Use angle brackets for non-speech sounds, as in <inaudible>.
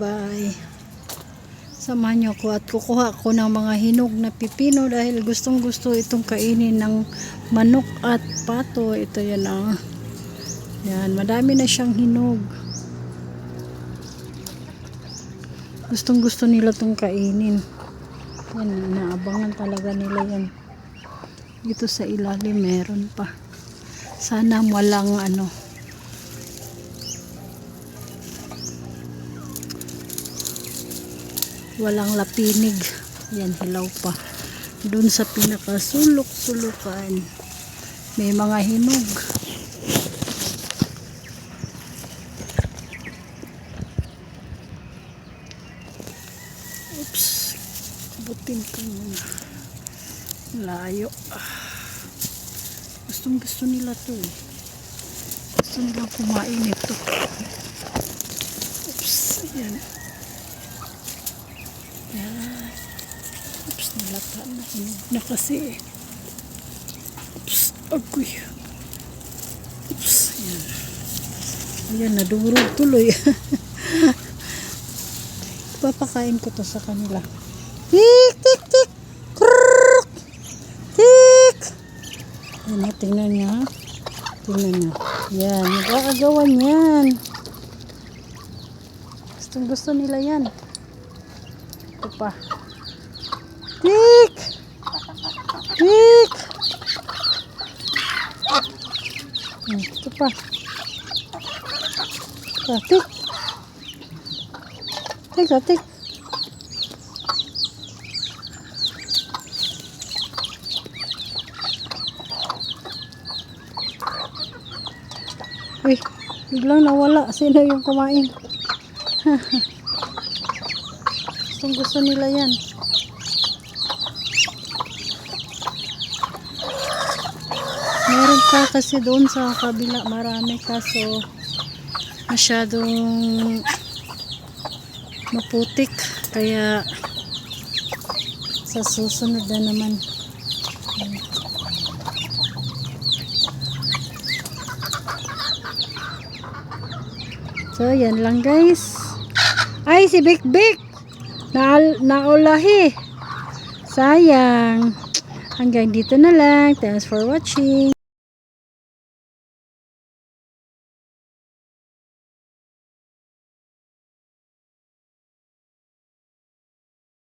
bye. Samahan niyo ko at kukuha ko ng mga hinog na pipino dahil gustong gusto itong kainin ng manok at pato. Ito yan ah. Yan, madami na siyang hinog. Gustong gusto nila itong kainin. Yan, naabangan talaga nila yan. Dito sa ilalim meron pa. Sana walang ano. Walang lapinig. Yan, hilaw pa. Doon sa pinakasulok-sulukan. May mga hinog. Oops. Butin ko muna. Layo. Gustong gusto nila to eh. Gusto nilang kumain ito. Oops. Ayan. Yan. Oops. Nalata na. Hinog na kasi. Oops. Agoy. Oops. Ayan. Ayan. Nadurog tuloy. <laughs> Papakain ko to sa kanila. Tik, tik, tik. Krrrk. Tik. Yan, ha, tingnan niya. Tingnan niya. Yan, nag-aagawan yan. Gustong gusto nila yan. Ito pa. Tik. Tik. Hmm, Ito pa. Tik. Tik, ah, tik. Uy, biglang nawala. Sino yung kumain? <laughs> Gustong gusto nila yan. Meron pa kasi doon sa kabila marami kaso masyadong maputik kaya sa susunod na naman So, yan lang guys. Ay, si Bik Bik. Na naulahi. Sayang. Hanggang dito na lang. Thanks for watching.